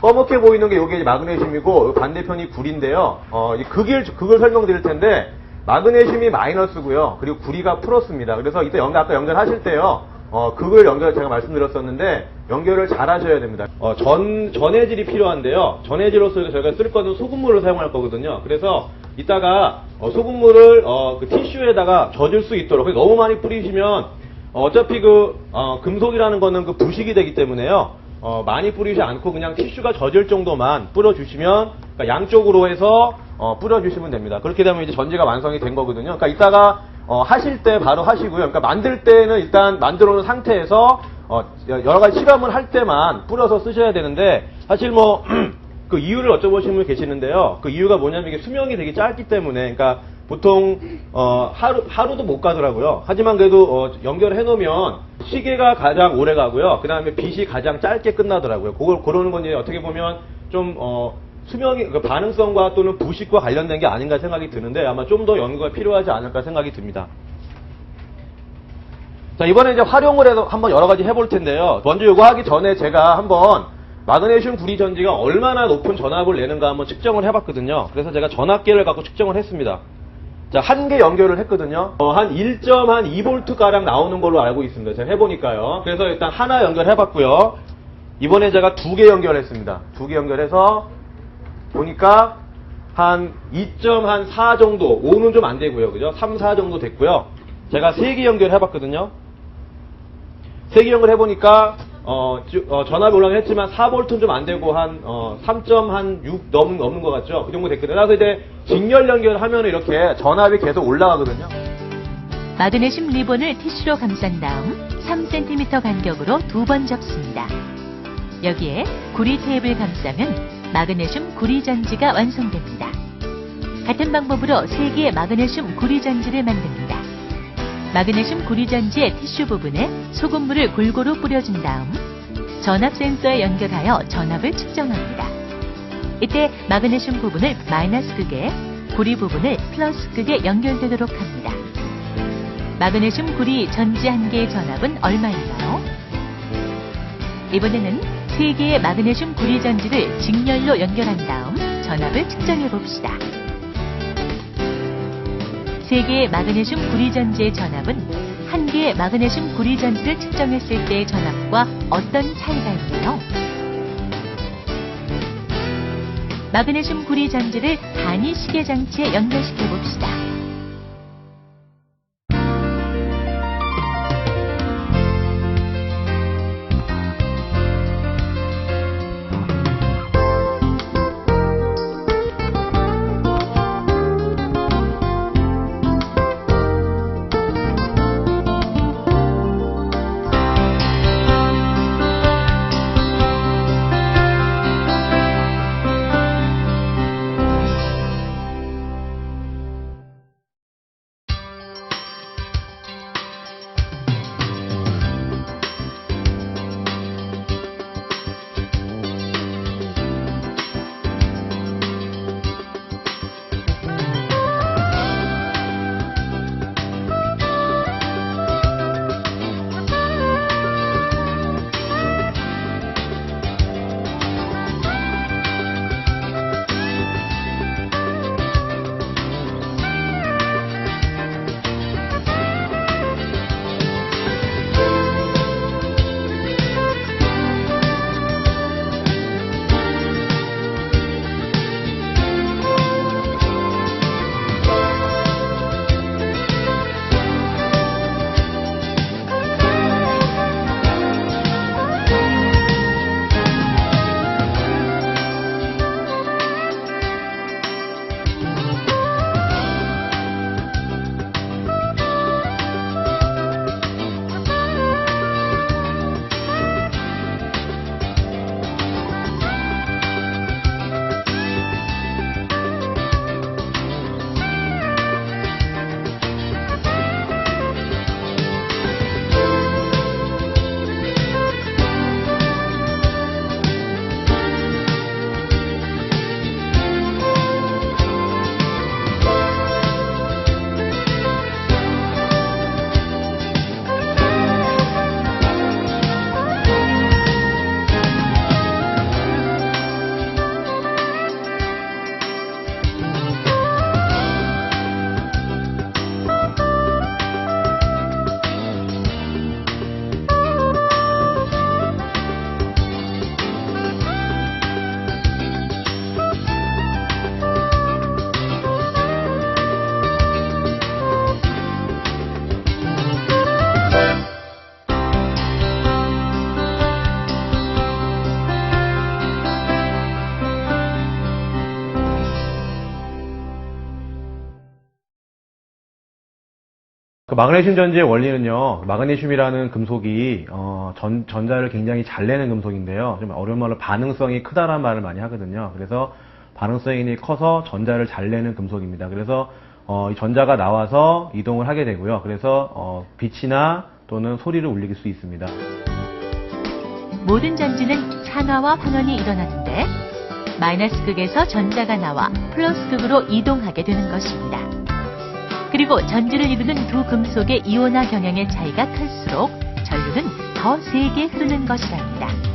검게 보이는 게 이게 마그네슘이고 반대편이 구리인데요. 어, 이 극일, 극을 설명드릴 텐데 마그네슘이 마이너스고요. 그리고 구리가 플러스입니다. 그래서 이때 연결, 아까 연결하실 때요. 어, 극을 연결 제가 말씀드렸었는데 연결을 잘 하셔야 됩니다. 어, 전, 전해질이 필요한데요. 전해질로서 저희가 쓸 거는 소금물을 사용할 거거든요. 그래서 이따가 어, 소금물을 어, 그 티슈에다가 젖을 수 있도록 그러니까 너무 많이 뿌리시면 어, 어차피 그 어, 금속이라는 거는 그 부식이 되기 때문에요. 어, 많이 뿌리지 않고 그냥 티슈가 젖을 정도만 뿌려주시면 그러니까 양쪽으로 해서 어, 뿌려주시면 됩니다. 그렇게 되면 이제 전지가 완성이 된 거거든요. 그러니까 이따가 어, 하실 때 바로 하시고요. 그러니까 만들 때는 일단 만들어 놓은 상태에서 어, 여러 가지 실험을 할 때만 뿌려서 쓰셔야 되는데 사실 뭐 그 이유를 여쭤보시는 분이 계시는데요. 그 이유가 뭐냐면 이게 수명이 되게 짧기 때문에, 그러니까 보통 어, 하루 하루도 못 가더라고요. 하지만 그래도 어, 연결해 놓으면 시계가 가장 오래 가고요. 그 다음에 빛이 가장 짧게 끝나더라고요. 그걸 고르는 건 이제 어떻게 보면 좀 어, 수명이 그 반응성과 또는 부식과 관련된 게 아닌가 생각이 드는데 아마 좀 더 연구가 필요하지 않을까 생각이 듭니다. 자, 이번에 이제 활용을 해서 한번 여러 가지 해볼 텐데요. 먼저 이거 하기 전에 제가 한번 마그네슘 구리 전지가 얼마나 높은 전압을 내는가 한번 측정을 해봤거든요. 그래서 제가 전압계를 갖고 측정을 했습니다. 자, 한 개 연결을 했거든요. 어, 한 1.2V가량 나오는 걸로 알고 있습니다. 제가 해보니까요. 그래서 일단 하나 연결해봤고요. 이번에 제가 두 개 연결했습니다. 두 개 연결해서 보니까 한 2.4 정도, 5는 좀 안 되고요. 그죠? 3, 4 정도 됐고요. 제가 세 개 연결해봤거든요. 세 개 연결해보니까 어, 주- 어, 전압이 올라가긴 했지만 4V는 좀 안 되고 한, 어, 3.6 넘는, 넘는 것 같죠? 그 정도 됐거든요. 그래서 이제 직렬 연결하면 이렇게 전압이 계속 올라가거든요. 마그네슘 리본을 티슈로 감싼 다음 3cm 간격으로 두 번 접습니다. 여기에 구리 테이프를 감싸면 마그네슘 구리 전지가 완성됩니다. 같은 방법으로 3개의 마그네슘 구리 전지를 만듭니다. 마그네슘 구리 전지의 티슈 부분에 소금물을 골고루 뿌려준 다음 전압 센서에 연결하여 전압을 측정합니다. 이때 마그네슘 부분을 마이너스 극에 구리 부분을 플러스 극에 연결되도록 합니다. 마그네슘 구리 전지 한 개의 전압은 얼마인가요? 이번에는 세 개의 마그네슘 구리 전지를 직렬로 연결한 다음 전압을 측정해 봅시다. 세 개의 마그네슘 구리 전지의 전압은 한 개의 마그네슘 구리 전지를 측정했을 때의 전압과 어떤 차이가 있나요? 마그네슘 구리 전지를 단위 시계 장치에 연결시켜 봅시다. 마그네슘 전지의 원리는요, 마그네슘이라는 금속이, 어, 전, 전자를 굉장히 잘 내는 금속인데요. 좀 어려운 말로 반응성이 크다라는 말을 많이 하거든요. 그래서 반응성이 커서 전자를 잘 내는 금속입니다. 그래서, 어, 이 전자가 나와서 이동을 하게 되고요. 그래서, 어, 빛이나 또는 소리를 울릴 수 있습니다. 모든 전지는 산화와 환원이 일어나는데 마이너스 극에서 전자가 나와 플러스 극으로 이동하게 되는 것입니다. 그리고 전지를 이루는 두 금속의 이온화 경향의 차이가 클수록 전류는 더 세게 흐르는 것이랍니다.